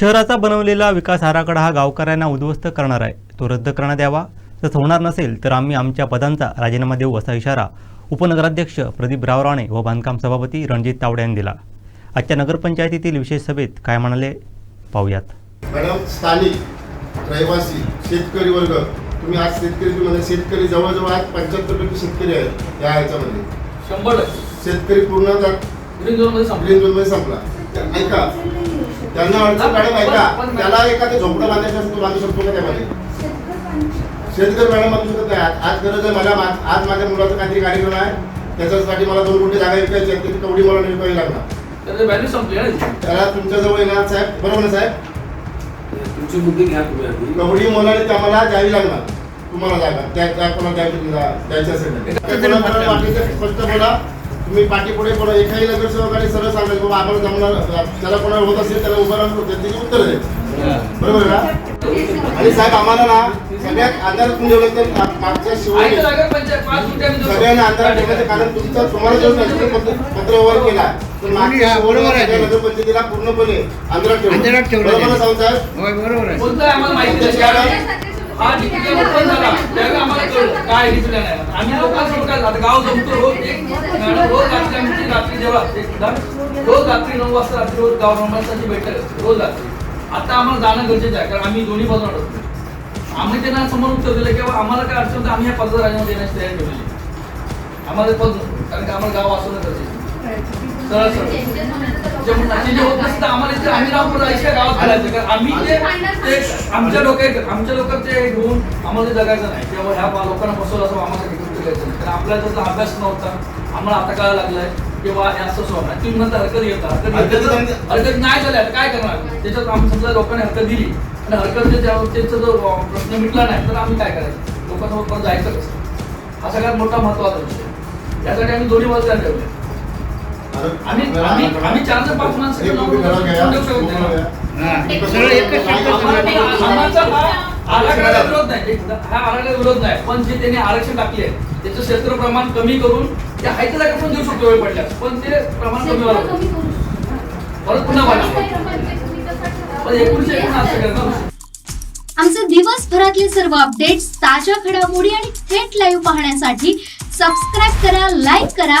शहराचा बनवलेला विकास आराखडा हा गावकऱ्यांना उद्ध्वस्त करणार आहे. तो रद्द करण्यात यावा. तसं होणार नसेल तर आम्ही आमच्या पदांचा राजीनामा देऊ असा इशारा उपनगराध्यक्ष प्रदीप रावराणे व बांधकाम सभापती रणजित तावडे यांनी दिला. आजच्या नगरपंचायतीतील विशेष सभेत काय म्हणाले? पाहूयात. मॅडम स्थानिक रहिवासी शेतकरी वर्ग तुम्ही आज शेतकरी म्हणजे शेतकरी जवळजवळ आज पंच्याहत्तर टक्के शेतकरी आहेत या ह्याच्यामध्ये. शंभर शेतकरी पूर्ण त्यात ग्रीन झोनमध्ये संपले. ग्रीन झोनमध्ये संपला. ऐका त्यांना अडचण मॅडम ऐका. त्याला एखादं झोपडं बांधायचं तो बांधू शकतो का त्यामध्ये? शेतकरी मॅडम बांधू शकत नाही. आज आज गरज आहे मला मा- आज माझ्या मुलाचा काहीतरी कार्यक्रम आहे. त्याच्यासाठी मला दोन कोटी जागा विकायची आहे ती तेवढी मला विकावी लागणार. व्हॅल्यू संपली. त्याला तुमच्याजवळ येणार साहेब. बरोबर ना साहेब? तुमचे मुद्दे घ्या तुम्ही कवडी मोलाने त्याला द्यावी लागणार. तुम्हाला जागा. त्या कोणाला द्यायची द्यायची असेल स्पष्ट बोला. तुम्ही पाठी पुढे कोणा एकाही नगरसेवकाने सरळ सांगायचं बाबा आम्हाला जमणार त्याला कोणाला होत असेल त्याला उभं राहून त्याची उत्तर दे बरोबर आहे ना? आणि साहेब आम्हाला ना सगळ्यात अंधारात ठेवलं तर मागच्या शिवाय सगळ्यांना अंधारात शकतो. ठेवण्याचं कारण तुमचं तुम्हाला जो नजर पत्र पत्र व्यवहार केला तर मागच्या बरोबर आहे. नगरपंचायतीला पूर्णपणे अंधारात ठेवलं. बरोबर साहेब होय बरोबर आहे. हा ओपन झाला त्यावेळी आम्हाला कळलं. काय डिप्युटी नाही आम्ही लोकांसमोर काय आता गाव जमतो रोज. एक मॅडम रोज रात्री आमची रात्री जेव्हा एक रोज रात्री नऊ वाजता रात्री रोज गाव नंबरसाठी बैठक असते रोज रात्री. आता आम्हाला जाणं गरजेचं आहे कारण आम्ही दोन्ही बाजूला अडकतो आम्ही त्यांना समोर उत्तर दिलं की आम्हाला काय अडचण तर आम्ही ह्या पदाचा राजीनामा देण्याची तयारी ठेवलेली आम्हाला पद. कारण की आम्हाला गाव वाचवणं गरजेचं. सरळ सरळ जे म्हणजे जे होत नसतं आम्हाला इथे आम्ही राहून राहायच्या गावात घालायचं कारण आम्ही आमच्या डोक्यात आमच्या लोकांचे ते घेऊन आम्हाला ते जगायचं नाही. किंवा ह्या बा- लोकांना फसवलं असं आम्हाला जगायचं नाही. कारण आपल्याला त्याचा अभ्यास नव्हता. आम्हाला आता कळायला लागलाय. की बा हे असं होणार. तुम्ही म्हणता हरकत घेता हरकत हरकत घेतली तर- हरकत नाही झाली. आता काय करणार? त्याच्यात आम्ही समजा लोकांनी हरकत दिली. आणि हरकत त्यांचा जो अं, प्रश्न मिटला नाही तर आम्ही काय करायचं? लोकांसमोर परत जायचं कसं हा सगळ्यात मोठा महत्त्वाचा विषय. यासाठी आम्ही दोन्ही बाजूला ठेवले आम्ही आम्ही आम्ही चार ते पाच माणसं एक लावून उभी करा घ्या, देऊ शकत उभं नाही. राहा. हा, सरळ एकच शब्द आम्हाला ते- सांगा. आम्हाला हा आराखड्याला विरोध नाही. एक- हा आराखड्याला विरोध नाही. पण जे त्यांनी आरक्षण टाकले त्याचं क्षेत्र प्रमाण कमी करून ते हायच्या जागा पण देऊ शकतो वेळ पडल्यास. पण ते प्रमाण कमी व्हायला पाहिजे. परत पुन्हा वाढलं पण एकोणीशे एकोणऐंशी करणार आमचे दिवसभरातले सर्व अपडेट्स ताज्या घडामोडी आणि थेट लाईव्ह पाहण्यासाठी सबस्क्राईब करा लाईक करा